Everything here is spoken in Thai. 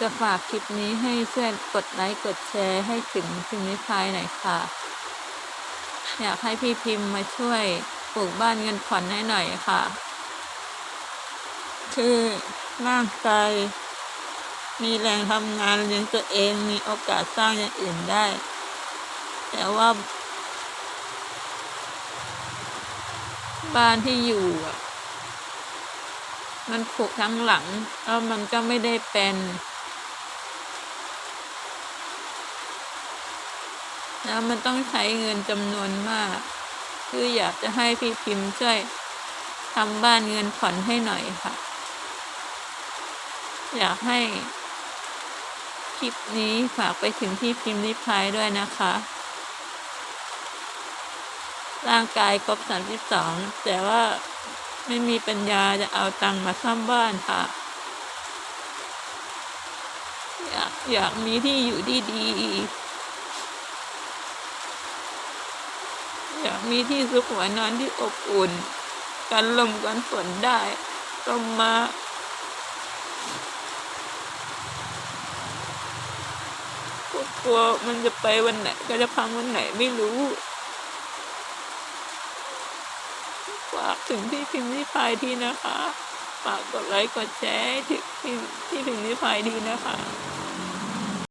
จะฝากคลิปนี้ให้ช่วยกดไลค์กดแชร์ให้ถึงพิมพ์นิพายหน่อยค่ะ อยากให้พี่พิมพ์มาช่วยปลูกบ้านเงินผ่อนให้หน่อยค่ะ คือร่างกายมีแรงทำงานเลี้ยงตัวเองมีโอกาสสร้างอย่างอื่นได้ แต่ว่า บ้านที่อยู่อะ มันผุทั้งหลังแล้วมันก็ไม่ได้เป็น แล้วมันต้องใช้เงินจำนวนมาก คืออยากจะให้พี่พิมพ์ช่วยทำบ้านเงินผ่อนให้หน่อยค่ะ อยากให้คลิปนี้ฝากไปถึงพี่พิมพ์ริพายด้วยนะคะ ร่างกายครบสามสิบสองแต่ว่า ไม่มีปัญญาจะเอาตังค์มาซ่อมบ้านค่ะ อยากอยากมีที่อยู่ดีดีๆอยากมีที่ซุกหัวนอนที่อบอุ่น กันลมกันฝนได้ก็มาก็กลัวมันจะไปวันไหนก็จะพังวันไหนไม่รู้ ฝากถึงพี่พิมพ์นิพายทีนะคะ ฝากกดไลค์กดแชร์ให้ถึงพี่พี่พิมพ์นิพายทีนะคะ